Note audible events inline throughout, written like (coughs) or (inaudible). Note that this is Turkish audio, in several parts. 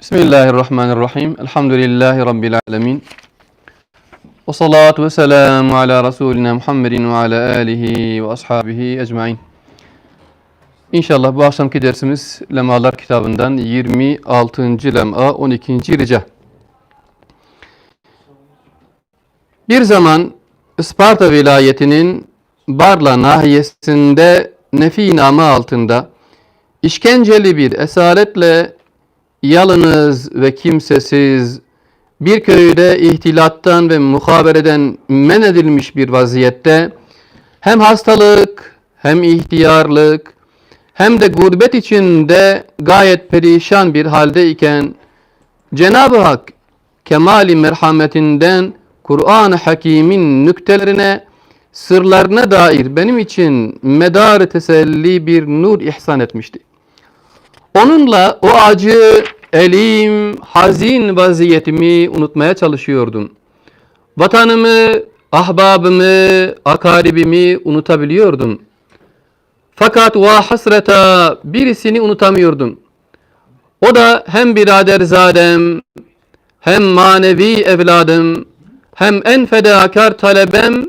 Bismillahirrahmanirrahim. Elhamdülillahi Rabbil alemin. Ve salatu ve selamu ala Resulina Muhammedin ve ala alihi ve ashabihi ecmain. İnşallah bu akşamki dersimiz Lemalar kitabından 26. lem'a 12. rica. Bir zaman Isparta vilayetinin Barla nahiyesinde Nefi namı altında işkenceli bir esaretle yalınız ve kimsesiz bir köyde ihtilattan ve muhabereden men edilmiş bir vaziyette hem hastalık hem ihtiyarlık hem de gurbet içinde gayet perişan bir haldeyken Cenab-ı Hak kemali merhametinden Kur'an-ı Hakim'in nüktelerine sırlarına dair benim için medar teselli bir nur ihsan etmişti. Onunla o acı, elim, hazin vaziyetimi unutmaya çalışıyordum. Vatanımı, ahbabımı, akaribimi unutabiliyordum. Fakat va hasreta birisini unutamıyordum. O da hem biraderzadem, hem manevi evladım, hem en fedakar talebem,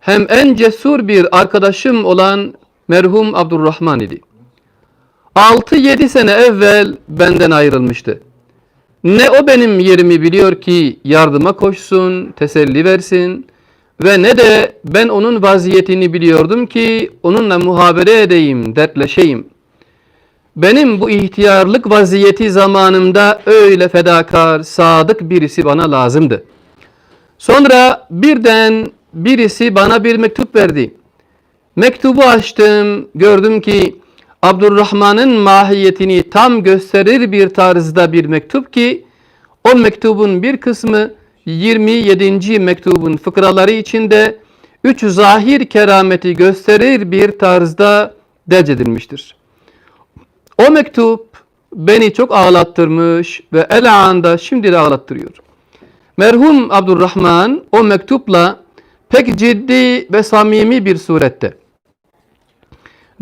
hem en cesur bir arkadaşım olan merhum Abdurrahman idi. 6-7 sene evvel benden ayrılmıştı. Ne o benim yerimi biliyor ki yardıma koşsun, teselli versin ve ne de ben onun vaziyetini biliyordum ki onunla muhabere edeyim, dertleşeyim. Benim bu ihtiyarlık vaziyeti zamanımda öyle fedakar, sadık birisi bana lazımdı. Sonra birden birisi bana bir mektup verdi. Mektubu açtım, gördüm ki Abdurrahman'ın mahiyetini tam gösterir bir tarzda bir mektup ki o mektubun bir kısmı 27. mektubun fıkraları içinde üç zahir kerameti gösterir bir tarzda derc edilmiştir. O mektup beni çok ağlattırmış ve el anda şimdi de ağlattırıyor. Merhum Abdurrahman o mektupla pek ciddi ve samimi bir surette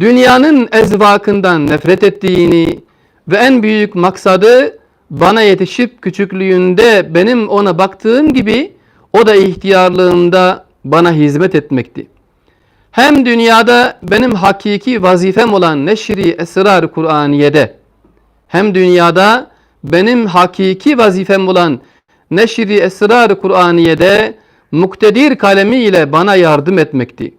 dünyanın ezvakından nefret ettiğini ve en büyük maksadı bana yetişip küçüklüğünde benim ona baktığım gibi o da ihtiyarlığında bana hizmet etmekti. Hem dünyada benim hakiki vazifem olan neşri esrar Kur'aniye'de hem dünyada benim hakiki vazifem olan neşri esrar Kur'aniye'de muktedir kalemiyle bana yardım etmekti.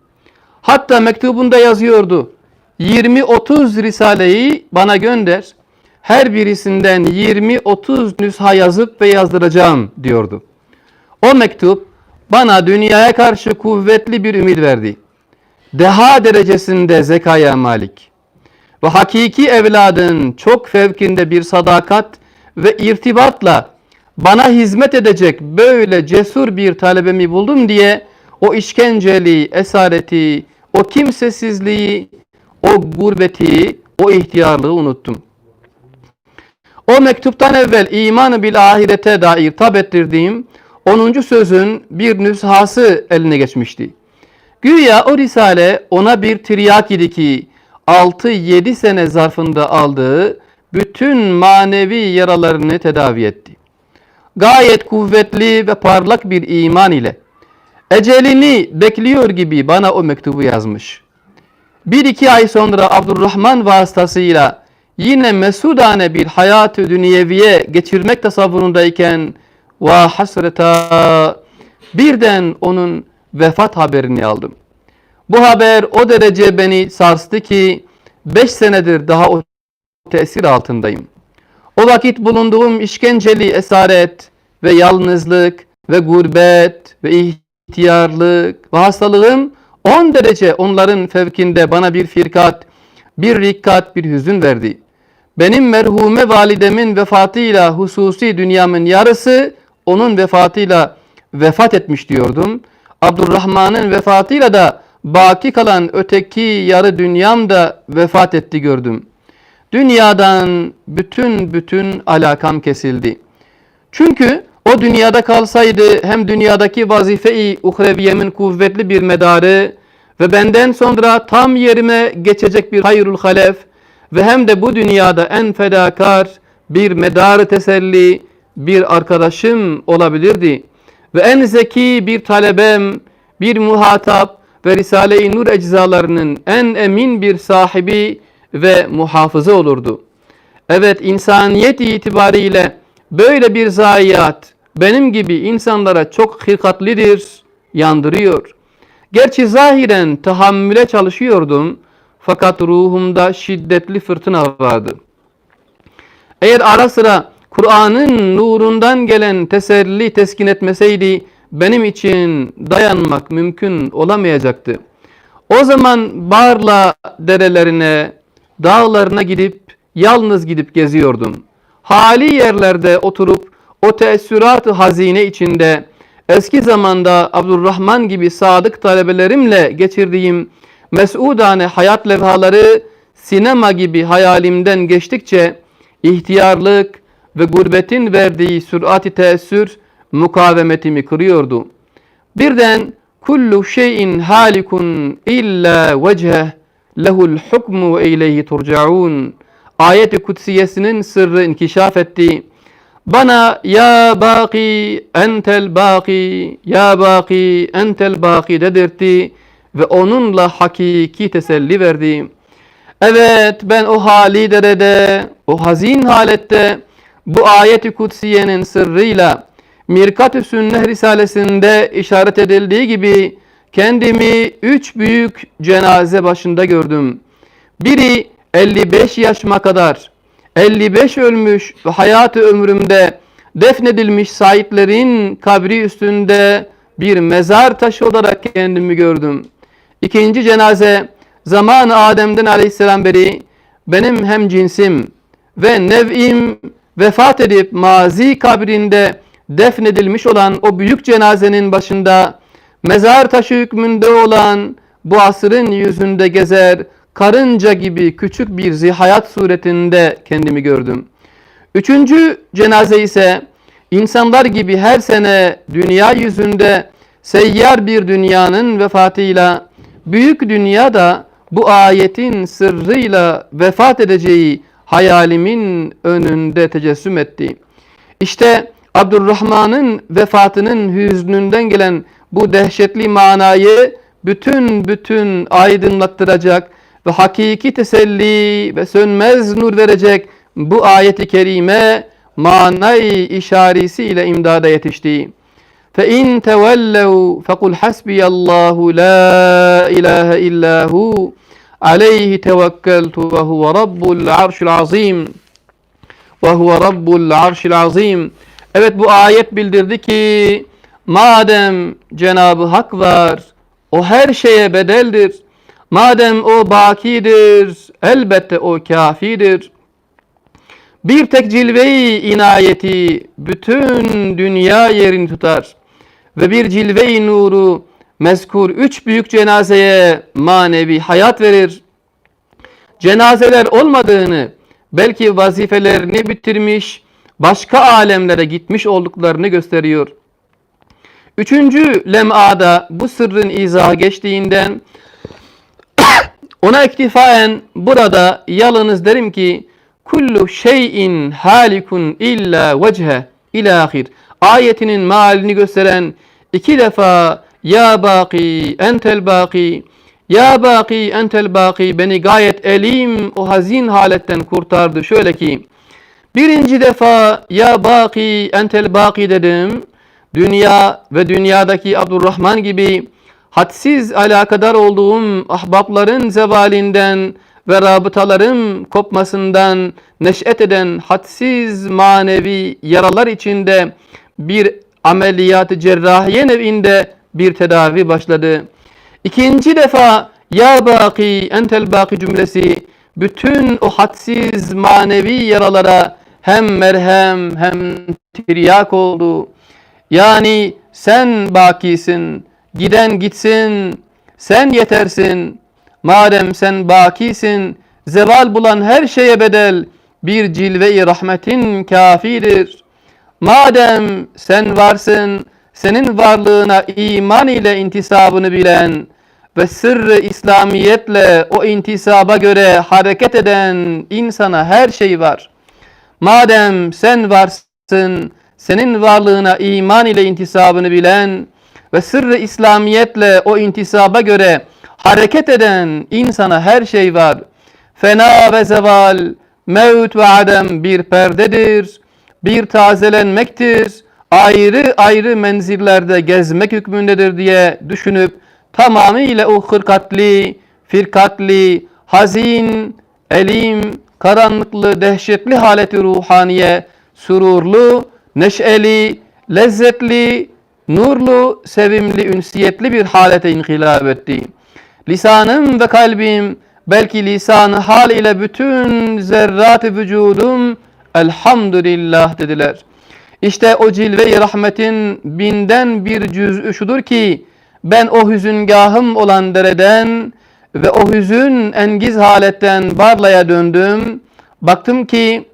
Hatta mektubunda yazıyordu. 20-30 risaleyi bana gönder. Her birisinden 20-30 nüsha yazıp ve yazdıracağım diyordu. O mektup bana dünyaya karşı kuvvetli bir ümit verdi. Deha derecesinde zekaya malik. Ve hakiki evladın çok fevkinde bir sadakat ve irtibatla bana hizmet edecek böyle cesur bir talebemi buldum diye o işkenceli esareti, o kimsesizliği, o gurbeti, o ihtiyarlığı unuttum. O mektuptan evvel imanı bil ahirete dair tab ettirdiğim 10. sözün bir nüshası eline geçmişti. Güya o risale ona bir tiryak idi ki 6-7 sene zarfında aldığı bütün manevi yaralarını tedavi etti. Gayet kuvvetli ve parlak bir iman ile ecelini bekliyor gibi bana o mektubu yazmış. Bir iki ay sonra Abdurrahman vasıtasıyla yine mesudane bir hayatı dünyeviye geçirmek tasavvurundayken va hasreta birden onun vefat haberini aldım. Bu haber o derece beni sarstı ki beş senedir daha o tesir altındayım. O vakit bulunduğum işkenceli esaret ve yalnızlık ve gurbet ve ihtiyarlık ve hastalığım 10 derece onların fevkinde bana bir firkat, bir rikkat, bir hüzün verdi. Benim merhume validemin vefatıyla hususi dünyamın yarısı onun vefatıyla vefat etmiş diyordum. Abdurrahman'ın vefatıyla da baki kalan öteki yarı dünyam da vefat etti gördüm. Dünyadan bütün bütün alakam kesildi. Çünkü o dünyada kalsaydı hem dünyadaki vazife-i uhreviyemin kuvvetli bir medarı ve benden sonra tam yerime geçecek bir hayrul halef ve hem de bu dünyada en fedakar bir medarı teselli, bir arkadaşım olabilirdi. Ve en zeki bir talebem, bir muhatap ve Risale-i Nur eczalarının en emin bir sahibi ve muhafızı olurdu. Evet insaniyet itibariyle böyle bir zayiat benim gibi insanlara çok hırkatlidir, yandırıyor. Gerçi zahiren tahammüle çalışıyordum fakat ruhumda şiddetli fırtına vardı. Eğer ara sıra Kur'an'ın nurundan gelen teselli teskin etmeseydi benim için dayanmak mümkün olamayacaktı. O zaman Barla derelerine, dağlarına gidip yalnız gidip geziyordum. Hali yerlerde oturup o teessürat hazine içinde eski zamanda Abdurrahman gibi sadık talebelerimle geçirdiğim mesudane hayat levhaları sinema gibi hayalimden geçtikçe ihtiyarlık ve gurbetin verdiği sürati teessür mukavemetimi kırıyordu. Birden kullu şeyin halikun illa vecheh lehul hukmu ve ileyhi turcaun ayet-i kutsiyesinin sırrı inkişaf etti. Bana ya baki entel baki ya baki entel baki dedirtti ve onunla hakiki teselli verdi. Evet ben o hali derede, o hazin halette bu ayet-i kutsiyenin sırrıyla Mirkat-ı Sünne Risalesinde işaret edildiği gibi kendimi üç büyük cenaze başında gördüm. Biri 55 yaşıma kadar 55 ölmüş ve hayatı ömrümde defnedilmiş sahiplerin kabri üstünde bir mezar taşı olarak kendimi gördüm. İkinci cenaze zaman Adem'den aleyhisselam beri benim hem cinsim ve nev'im vefat edip mazi kabrinde defnedilmiş olan o büyük cenazenin başında mezar taşı hükmünde olan bu asrın yüzünde gezer karınca gibi küçük bir zihayat suretinde kendimi gördüm. Üçüncü cenaze ise insanlar gibi her sene dünya yüzünde seyyar bir dünyanın vefatıyla büyük dünya da bu ayetin sırrıyla vefat edeceği hayalimin önünde tecessüm etti. İşte Abdurrahman'ın vefatının hüznünden gelen bu dehşetli manayı bütün bütün aydınlattıracak ve hakiki teselli ve sönmez nur verecek bu ayeti kerime manay işaresiyle imdada yetişti. فَاِنْ تَوَلَّوْا فَقُلْ حَسْبِيَ اللّٰهُ لَا اِلَٰهَ اِلَّا هُ عَلَيْهِ تَوَكَّلْتُ وَهُوَ رَبُّ الْعَرْشِ الْعَظِيمِ وَهُوَ رَبُّ الْعَرْشِ الْعَظِيمِ Evet bu ayet bildirdi ki madem Cenab-ı Hak var o her şeye bedeldir. Madem o bakidir elbette o kafidir. Bir tek cilve-i inayeti bütün dünya yerini tutar. Ve bir cilve-i nuru mezkur üç büyük cenazeye manevi hayat verir. Cenazeler olmadığını belki vazifelerini bitirmiş başka alemlere gitmiş olduklarını gösteriyor. Üçüncü lem'ada bu sırrın izahı geçtiğinden (coughs) ona iktifaen burada yalnız derim ki kullu şeyin halikun illa vechhe ilahir ayetinin malini gösteren iki defa ya baki entel baki ya baki entel baki beni gayet elim o hazin haletten kurtardı. Şöyle ki birinci defa ya baki entel baki dedim. Dünya ve dünyadaki Abdurrahman gibi hadsiz alakadar olduğum ahbapların zevalinden ve rabıtalarım kopmasından neş'et eden hadsiz manevi yaralar içinde bir ameliyat cerrahiye nevinde bir tedavi başladı. İkinci defa ya baki entel baki cümlesi bütün o hadsiz manevi yaralara hem merhem hem tiryak oldu. Yani sen bakisin, giden gitsin, sen yetersin. Madem sen bakisin, zeval bulan her şeye bedel bir cilve-i rahmetin kafidir. Madem sen varsın, senin varlığına iman ile intisabını bilen ve sırrı İslamiyetle o intisaba göre hareket eden insana her şey var. Madem sen varsın, senin varlığına iman ile intisabını bilen ve sırrı İslamiyetle o intisaba göre hareket eden insana her şey var. Fena ve zeval, mevt ve adem bir perdedir, bir tazelenmektir, ayrı ayrı menzillerde gezmek hükmündedir diye düşünüp tamamıyla o hırkatli, firkatli, hazin, elim, karanlıklı, dehşetli haleti ruhaniye, sururlu, neşeli, lezzetli, nurlu, sevimli, ünsiyetli bir halete inkılap etti. Lisanım ve kalbim, belki lisanı hal ile bütün zerrat-ı vücudum, elhamdülillah dediler. İşte o cilve-i rahmetin binden bir cüz'ü şudur ki, ben o hüzüngahım olan dereden ve o hüzün engiz haletten Barla'ya döndüm. Baktım ki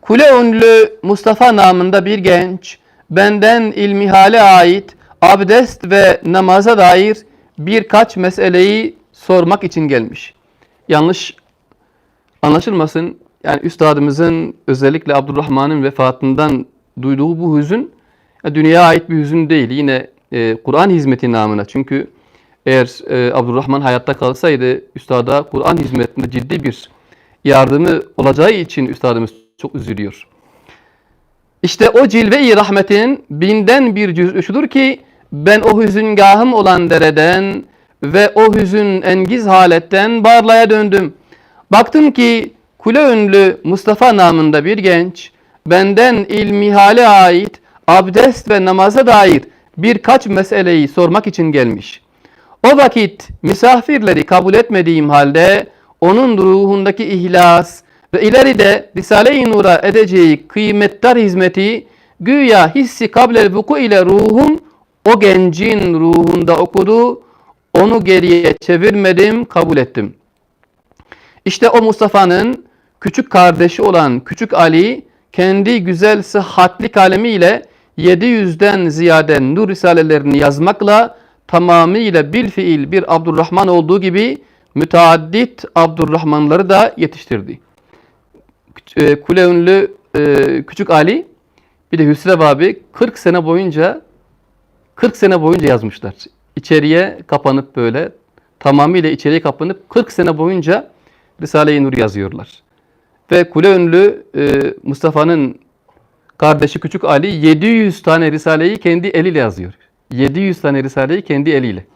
Kule ünlü Mustafa namında bir genç benden ilmihale ait abdest ve namaza dair birkaç meseleyi sormak için gelmiş. Yanlış anlaşılmasın. Yani üstadımızın özellikle Abdurrahman'ın vefatından duyduğu bu hüzün dünyaya ait bir hüzün değil. Yine e, Kur'an hizmeti namına. Çünkü eğer e, Abdurrahman hayatta kalsaydı üstada Kur'an hizmetinde ciddi bir yardımı olacağı için üstadımız çok üzülüyor. İşte o cilve-i rahmetin binden bir cüz'ü şudur ki ben o hüzüngahım olan dereden ve o hüzün engiz haletten Barla'ya döndüm. Baktım ki kule ünlü Mustafa namında bir genç benden ilmihale ait abdest ve namaza dair birkaç meseleyi sormak için gelmiş. O vakit misafirleri kabul etmediğim halde onun ruhundaki ihlas ve ileride Risale-i Nur'a edeceği kıymetdar hizmeti güya hissi kablel vuku ile ruhum o gencin ruhunda okudu. Onu geriye çevirmedim, kabul ettim. İşte o Mustafa'nın küçük kardeşi olan Küçük Ali kendi güzel sıhhatli kalemiyle 700'den ziyade nur risalelerini yazmakla tamamıyla bil fiil bir Abdurrahman olduğu gibi müteaddit Abdurrahmanları da yetiştirdi. E, Kule ünlü e, Küçük Ali bir de Hüsrev abi 40 sene boyunca 40 sene boyunca yazmışlar. İçeriye kapanıp böyle tamamıyla içeriye kapanıp 40 sene boyunca Risale-i Nur yazıyorlar. Ve Kule ünlü e, Mustafa'nın kardeşi Küçük Ali 700 tane Risale'yi kendi eliyle yazıyor. 700 tane Risale'yi kendi eliyle.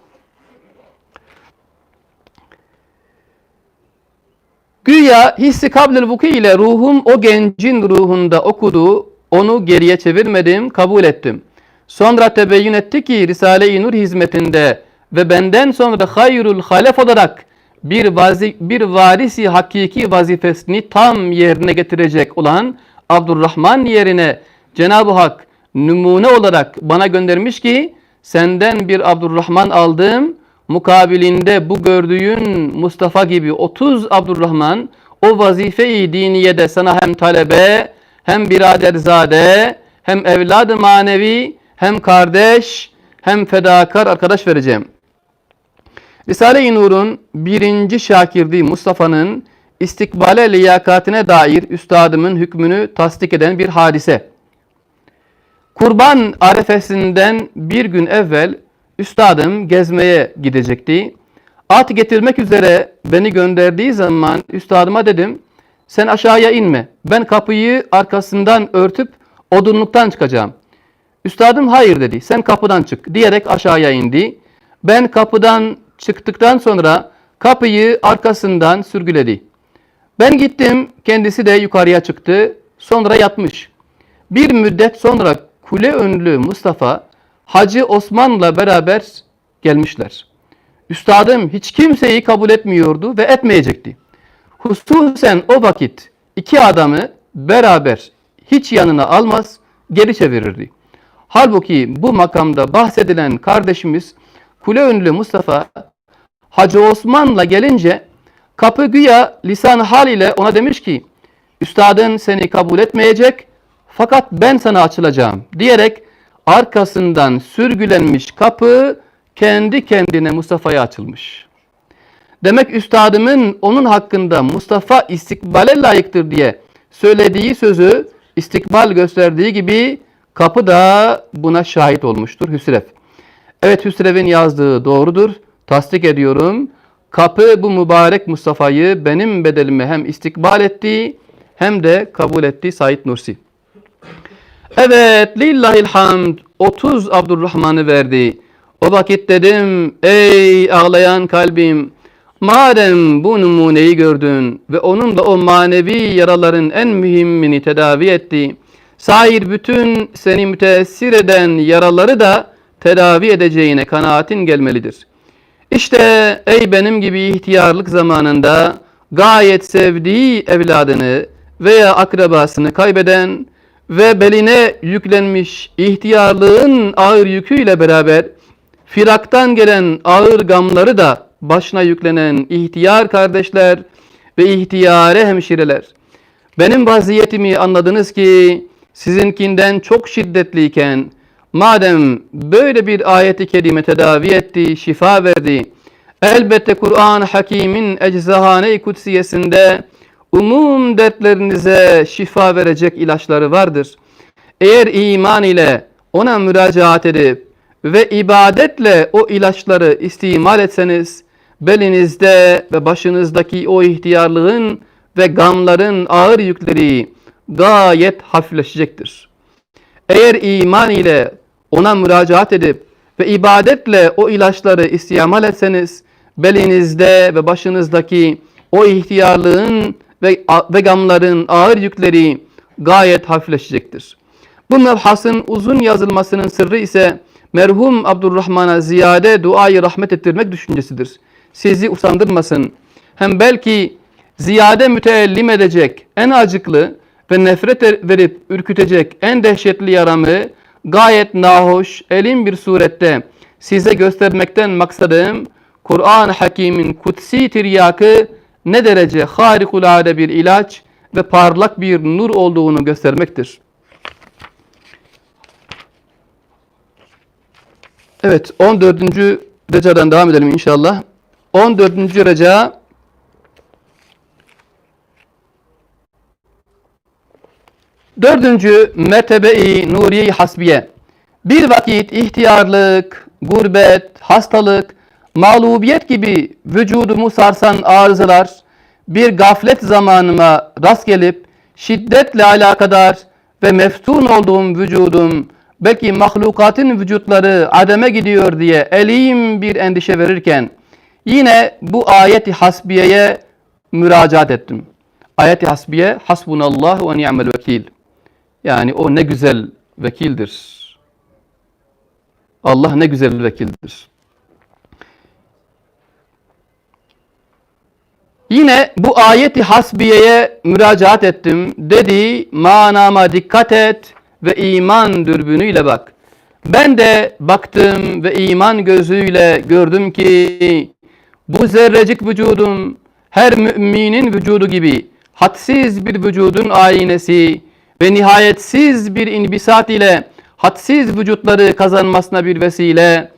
Güya hissi kablel vuku ile ruhum o gencin ruhunda okudu, onu geriye çevirmedim, kabul ettim. Sonra tebeyyün etti ki Risale-i Nur hizmetinde ve benden sonra hayrul halef olarak bir, vazi, bir varisi hakiki vazifesini tam yerine getirecek olan Abdurrahman yerine Cenab-ı Hak numune olarak bana göndermiş ki senden bir Abdurrahman aldım. Mukabilinde bu gördüğün Mustafa gibi 30 Abdurrahman o vazife-i diniyede sana hem talebe hem biraderzade hem evladı manevi hem kardeş hem fedakar arkadaş vereceğim. Risale-i Nur'un birinci şakirdi Mustafa'nın istikbale liyakatine dair üstadımın hükmünü tasdik eden bir hadise. Kurban arefesinden bir gün evvel üstadım gezmeye gidecekti. At getirmek üzere beni gönderdiği zaman üstadıma dedim sen aşağıya inme. Ben kapıyı arkasından örtüp odunluktan çıkacağım. Üstadım hayır dedi. Sen kapıdan çık diyerek aşağıya indi. Ben kapıdan çıktıktan sonra kapıyı arkasından sürgüledi. Ben gittim. Kendisi de yukarıya çıktı. Sonra yatmış. Bir müddet sonra kule önlü Mustafa Hacı Osman'la beraber gelmişler. Üstadım hiç kimseyi kabul etmiyordu ve etmeyecekti. Hususen o vakit iki adamı beraber hiç yanına almaz, geri çevirirdi. Halbuki bu makamda bahsedilen kardeşimiz kule önlü Mustafa Hacı Osman'la gelince kapı güya lisan hal ile ona demiş ki üstadın seni kabul etmeyecek fakat ben sana açılacağım diyerek arkasından sürgülenmiş kapı kendi kendine Mustafa'ya açılmış. Demek üstadımın onun hakkında Mustafa istikbale layıktır diye söylediği sözü istikbal gösterdiği gibi kapı da buna şahit olmuştur Hüsrev. Evet Hüsrev'in yazdığı doğrudur. Tasdik ediyorum. Kapı bu mübarek Mustafa'yı benim bedelime hem istikbal etti hem de kabul etti Said Nursi. Evet lillahil hamd 30 Abdurrahman'ı verdi. O vakit dedim ey ağlayan kalbim madem bu numuneyi gördün ve onun da o manevi yaraların en mühimmini tedavi etti. Sair bütün seni müteessir eden yaraları da tedavi edeceğine kanaatin gelmelidir. İşte ey benim gibi ihtiyarlık zamanında gayet sevdiği evladını veya akrabasını kaybeden ve beline yüklenmiş ihtiyarlığın ağır yüküyle beraber firaktan gelen ağır gamları da başına yüklenen ihtiyar kardeşler ve ihtiyare hemşireler. Benim vaziyetimi anladınız ki sizinkinden çok şiddetliyken madem böyle bir ayeti kerime tedavi etti, şifa verdi. Elbette Kur'an-ı Hakim'in eczahane-i kutsiyesinde umum dertlerinize şifa verecek ilaçları vardır. Eğer iman ile ona müracaat edip ve ibadetle o ilaçları istimal etseniz belinizde ve başınızdaki o ihtiyarlığın ve gamların ağır yükleri gayet hafifleşecektir. Eğer iman ile ona müracaat edip ve ibadetle o ilaçları istimal etseniz belinizde ve başınızdaki o ihtiyarlığın ve, ve gamların ağır yükleri gayet hafifleşecektir. Bu mebhasın uzun yazılmasının sırrı ise merhum Abdurrahman'a ziyade duayı rahmet ettirmek düşüncesidir. Sizi usandırmasın. Hem belki ziyade müteellim edecek en acıklı ve nefret er- verip ürkütecek en dehşetli yaramı gayet nahoş, elin bir surette size göstermekten maksadım Kur'an-ı Hakim'in kutsi tiryakı ne derece harikulade bir ilaç ve parlak bir nur olduğunu göstermektir. Evet 14. recadan devam edelim inşallah. 14. reca Dördüncü mertebe-i nuriye hasbiye. Bir vakit ihtiyarlık, gurbet, hastalık, mağlubiyet gibi vücudumu sarsan arızalar bir gaflet zamanıma rast gelip şiddetle alakadar ve meftun olduğum vücudum belki mahlukatın vücutları ademe gidiyor diye elim bir endişe verirken yine bu ayeti hasbiyeye müracaat ettim. Ayeti hasbiye hasbunallah ve ni'mel vekil. Yani o ne güzel vekildir. Allah ne güzel vekildir. Yine bu ayeti hasbiyeye müracaat ettim. Dedi manama dikkat et ve iman dürbünüyle bak. Ben de baktım ve iman gözüyle gördüm ki bu zerrecik vücudum her müminin vücudu gibi hadsiz bir vücudun aynesi ve nihayetsiz bir inbisat ile hadsiz vücutları kazanmasına bir vesile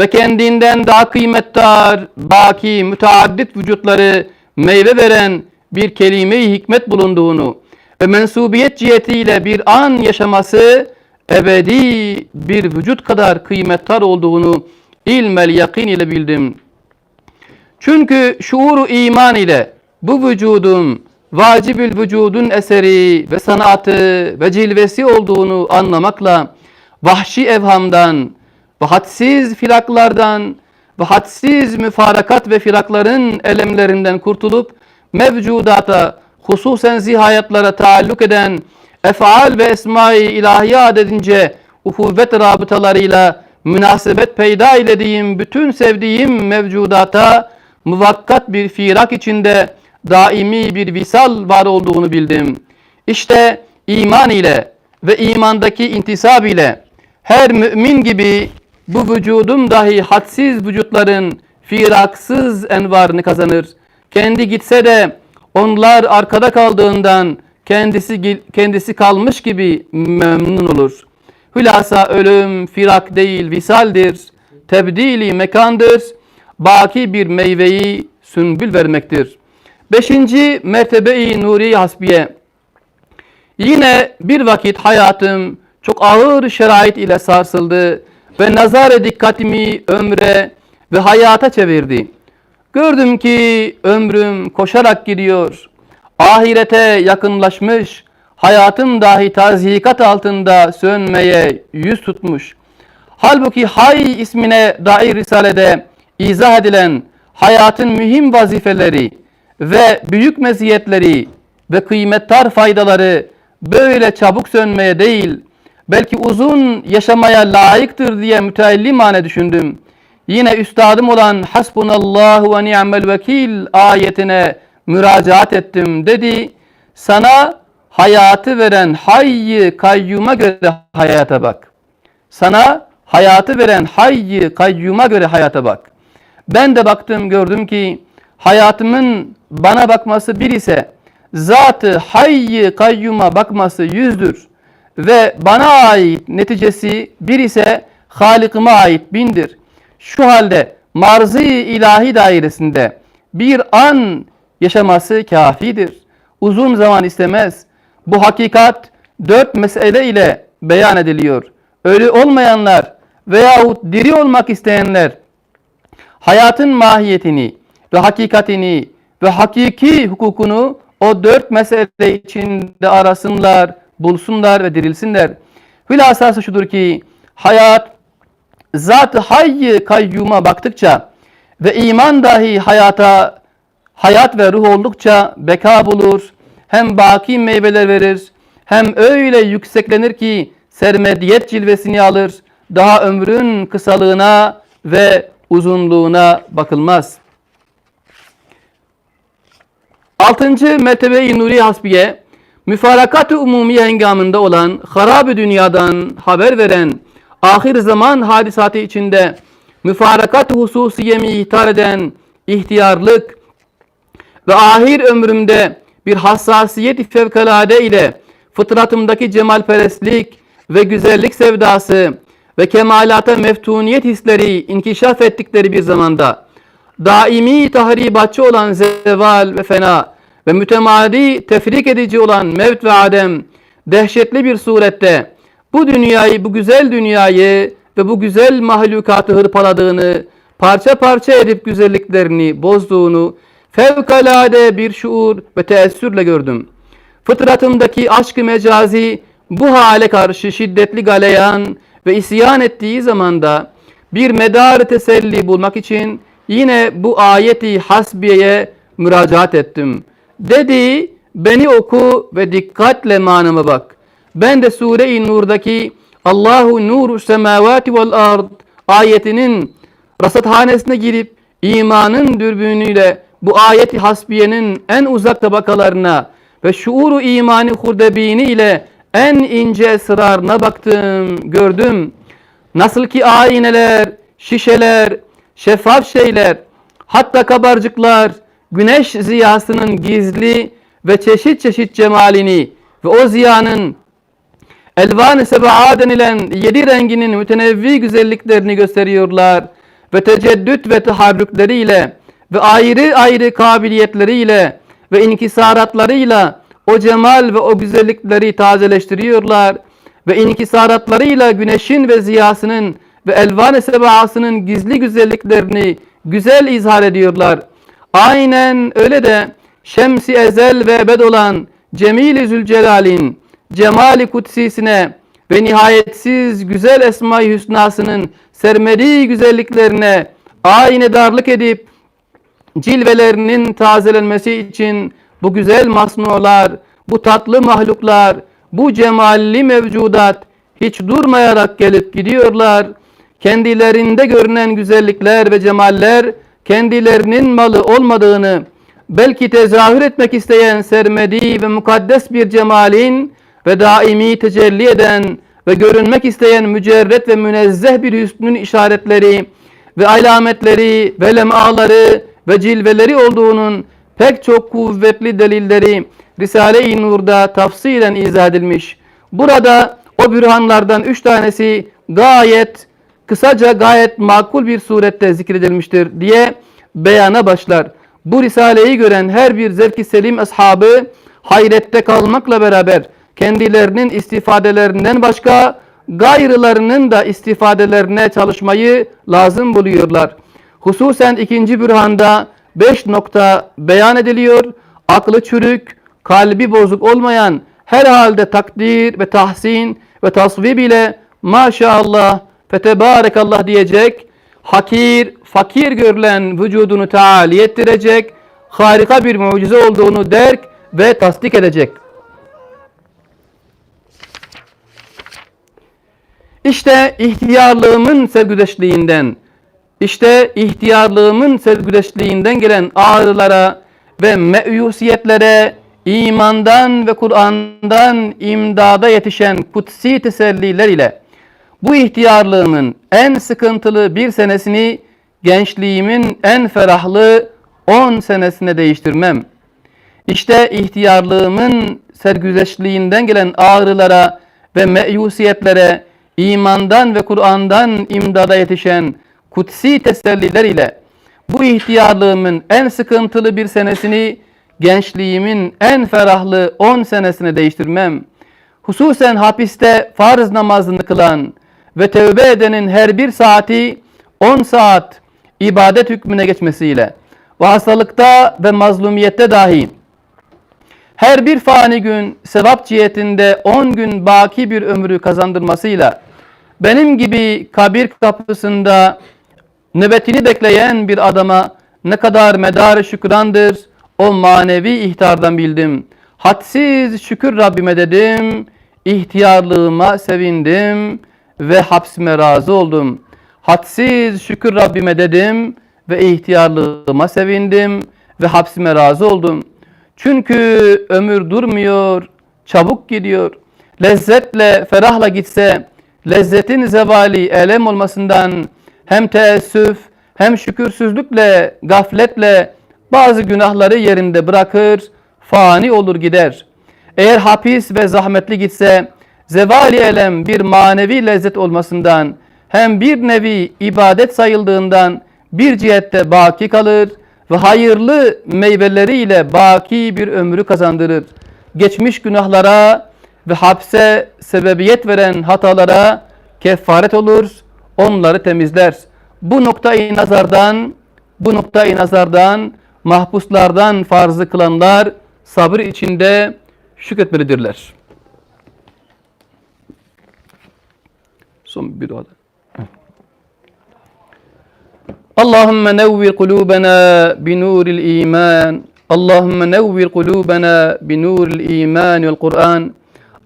ve kendinden daha kıymetdar, baki, müteaddit vücutları meyve veren bir kelime-i hikmet bulunduğunu ve mensubiyet cihetiyle bir an yaşaması ebedi bir vücut kadar kıymetdar olduğunu ilmel yakin ile bildim. Çünkü şuuru iman ile bu vücudun vacibül vücudun eseri ve sanatı ve cilvesi olduğunu anlamakla vahşi evhamdan ve hadsiz firaklardan ve hadsiz müfarakat ve firakların elemlerinden kurtulup mevcudata hususen zihayatlara taalluk eden efal ve esma-i ilahiye adedince uhuvvet rabıtalarıyla münasebet peyda ilediğim bütün sevdiğim mevcudata muvakkat bir firak içinde daimi bir visal var olduğunu bildim. İşte iman ile ve imandaki intisab ile her mümin gibi bu vücudum dahi hadsiz vücutların firaksız envarını kazanır. Kendi gitse de onlar arkada kaldığından kendisi kendisi kalmış gibi memnun olur. Hülasa ölüm firak değil visaldir. Tebdili mekandır. Baki bir meyveyi sümbül vermektir. Beşinci mertebe-i nuri hasbiye. Yine bir vakit hayatım çok ağır şerait ile sarsıldı ve nazar dikkatimi ömre ve hayata çevirdi. Gördüm ki ömrüm koşarak gidiyor. Ahirete yakınlaşmış, hayatım dahi tazikat altında sönmeye yüz tutmuş. Halbuki Hay ismine dair risalede izah edilen hayatın mühim vazifeleri ve büyük meziyetleri ve kıymettar faydaları böyle çabuk sönmeye değil, belki uzun yaşamaya layıktır diye müteellimane düşündüm. Yine üstadım olan Hasbunallahu ve ni'mel vekil ayetine müracaat ettim dedi. Sana hayatı veren hayy kayyuma göre hayata bak. Sana hayatı veren hayy kayyuma göre hayata bak. Ben de baktım gördüm ki hayatımın bana bakması bir ise zatı hayy kayyuma bakması yüzdür ve bana ait neticesi bir ise Halikime ait bindir. Şu halde marzi ilahi dairesinde bir an yaşaması kafidir. Uzun zaman istemez. Bu hakikat dört mesele ile beyan ediliyor. Ölü olmayanlar veyahut diri olmak isteyenler hayatın mahiyetini ve hakikatini ve hakiki hukukunu o dört mesele içinde arasınlar, bulsunlar ve dirilsinler. Hülasası şudur ki hayat zat-ı hayy kayyuma baktıkça ve iman dahi hayata hayat ve ruh oldukça beka bulur. Hem baki meyveler verir hem öyle yükseklenir ki sermediyet cilvesini alır. Daha ömrün kısalığına ve uzunluğuna bakılmaz. Altıncı mertebe-i Nuri Hasbiye, müfarakat-ı umumiye hengamında olan harab dünyadan haber veren ahir zaman hadisatı içinde müfarakat hususiyemi ihtar eden ihtiyarlık ve ahir ömrümde bir hassasiyet fevkalade ile fıtratımdaki cemalperestlik ve güzellik sevdası ve kemalata meftuniyet hisleri inkişaf ettikleri bir zamanda daimi tahribatçı olan zeval ve fena ve mütemadi tefrik edici olan mevt ve adem dehşetli bir surette bu dünyayı, bu güzel dünyayı ve bu güzel mahlukatı hırpaladığını, parça parça edip güzelliklerini bozduğunu fevkalade bir şuur ve teessürle gördüm. Fıtratımdaki aşk-ı mecazi bu hale karşı şiddetli galeyan ve isyan ettiği zamanda bir medar teselli bulmak için yine bu ayeti hasbiyeye müracaat ettim. Dedi beni oku ve dikkatle manama bak. Ben de Sure-i Nur'daki Allahu nuru semavati vel ard ayetinin rasathanesine girip imanın dürbünüyle bu ayeti hasbiyenin en uzak tabakalarına ve şuuru imani hurdebini ile en ince esrarına baktım, gördüm. Nasıl ki ayneler, şişeler, şeffaf şeyler, hatta kabarcıklar, güneş ziyasının gizli ve çeşit çeşit cemalini ve o ziyanın elvan-ı sebaa denilen yedi renginin mütenevvi güzelliklerini gösteriyorlar ve teceddüt ve taharrükleriyle ve ayrı ayrı kabiliyetleriyle ve inkisaratlarıyla o cemal ve o güzellikleri tazeleştiriyorlar ve inkisaratlarıyla güneşin ve ziyasının ve elvan-ı sebasının gizli güzelliklerini güzel izhar ediyorlar. Aynen öyle de şemsi ezel ve ebed olan Cemil-i Zülcelal'in cemali kutsisine ve nihayetsiz güzel esma-i hüsnasının sermediği güzelliklerine aynı darlık edip cilvelerinin tazelenmesi için bu güzel masnular, bu tatlı mahluklar, bu cemalli mevcudat hiç durmayarak gelip gidiyorlar. Kendilerinde görünen güzellikler ve cemaller kendilerinin malı olmadığını, belki tezahür etmek isteyen sermedi ve mukaddes bir cemalin ve daimi tecelli eden ve görünmek isteyen mücerret ve münezzeh bir hüsnün işaretleri ve alametleri ve lemaları ve cilveleri olduğunun pek çok kuvvetli delilleri Risale-i Nur'da tafsilen izah edilmiş. Burada o bürhanlardan üç tanesi gayet kısaca gayet makul bir surette zikredilmiştir diye beyana başlar. Bu risaleyi gören her bir zevki selim ashabı hayrette kalmakla beraber kendilerinin istifadelerinden başka gayrılarının da istifadelerine çalışmayı lazım buluyorlar. Hususen ikinci bürhanda beş nokta beyan ediliyor. Aklı çürük, kalbi bozuk olmayan herhalde takdir ve tahsin ve tasvib ile maşallah fetebarekallah diyecek, hakir, fakir görülen vücudunu taali ettirecek, harika bir mucize olduğunu derk ve tasdik edecek. İşte ihtiyarlığımın sergüdeşliğinden, işte ihtiyarlığımın sergüdeşliğinden gelen ağrılara ve meyusiyetlere imandan ve Kur'an'dan imdada yetişen kutsi teselliler ile bu ihtiyarlığımın en sıkıntılı bir senesini gençliğimin en ferahlı on senesine değiştirmem. İşte ihtiyarlığımın sergüzeşliğinden gelen ağrılara ve meyusiyetlere imandan ve Kur'an'dan imdada yetişen kutsi teselliler ile bu ihtiyarlığımın en sıkıntılı bir senesini gençliğimin en ferahlı on senesine değiştirmem. Hususen hapiste farz namazını kılan ve tövbe edenin her bir saati 10 saat ibadet hükmüne geçmesiyle ve hastalıkta ve mazlumiyette dahi her bir fani gün sevap cihetinde 10 gün baki bir ömrü kazandırmasıyla benim gibi kabir kapısında nöbetini bekleyen bir adama ne kadar medar şükrandır o manevi ihtardan bildim. Hadsiz şükür Rabbime dedim, ihtiyarlığıma sevindim ve hapsime razı oldum. Hadsiz şükür Rabbime dedim ve ihtiyarlığıma sevindim ve hapsime razı oldum. Çünkü ömür durmuyor, çabuk gidiyor. Lezzetle, ferahla gitse, lezzetin zevali, elem olmasından hem teessüf, hem şükürsüzlükle, gafletle bazı günahları yerinde bırakır, fani olur gider. Eğer hapis ve zahmetli gitse, zevali elem bir manevi lezzet olmasından, hem bir nevi ibadet sayıldığından bir cihette baki kalır ve hayırlı meyveleriyle baki bir ömrü kazandırır. Geçmiş günahlara ve hapse sebebiyet veren hatalara kefaret olur, onları temizler. Bu noktayı nazardan, bu noktayı nazardan mahpuslardan farzı kılanlar sabır içinde şükretmelidirler. Son bir duada. اللهم نور قلوبنا بنور الإيمان اللهم نور قلوبنا بنور الإيمان والقرآن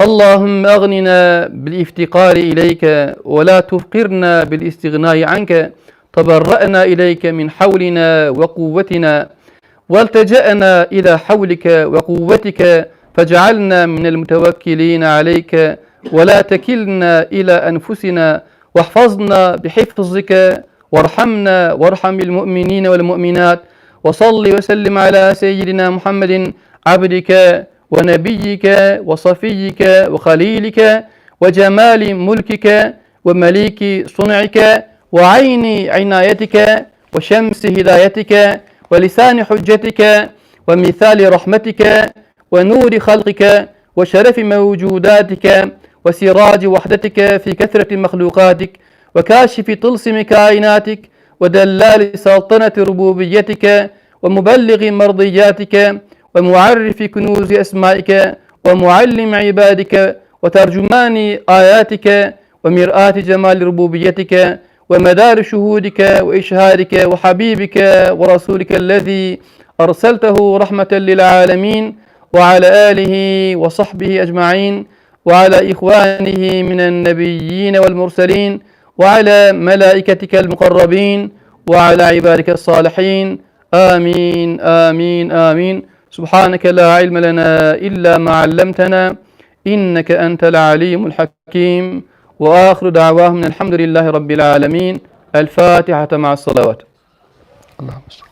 اللهم أغننا بالافتقار إليك ولا تفقرنا بالاستغناء عنك تبرأنا إليك من حولنا وقوتنا والتجأنا إلى حولك وقوتك فاجعلنا من المتوكلين عليك ولا تكلنا إلى أنفسنا واحفظنا بحفظك وارحمنا وارحم المؤمنين والمؤمنات وصل وسلم على سيدنا محمد عبدك ونبيك وصفيك وخليلك وجمال ملكك ومليك صنعك وعين عنايتك وشمس هدايتك ولسان حجتك ومثال رحمتك ونور خلقك وشرف موجوداتك وسراج وحدتك في كثرة مخلوقاتك وكاشف طلسم كائناتك ودلال سلطنة ربوبيتك ومبلغ مرضياتك ومعرف كنوز أسمائك ومعلم عبادك وترجمان آياتك ومرآة جمال ربوبيتك ومدار شهودك وإشهادك وحبيبك ورسولك الذي أرسلته رحمة للعالمين وعلى آله وصحبه أجمعين. وعلى إخوانه من النبيين والمرسلين وعلى ملائكتك المقربين وعلى عبادك الصالحين. آمين آمين آمين. سبحانك لا علم لنا إلا ما علمتنا إنك أنت العليم الحكيم. وآخر دعواهم الحمد لله رب العالمين. الفاتحة مع الصلوات. اللهم صل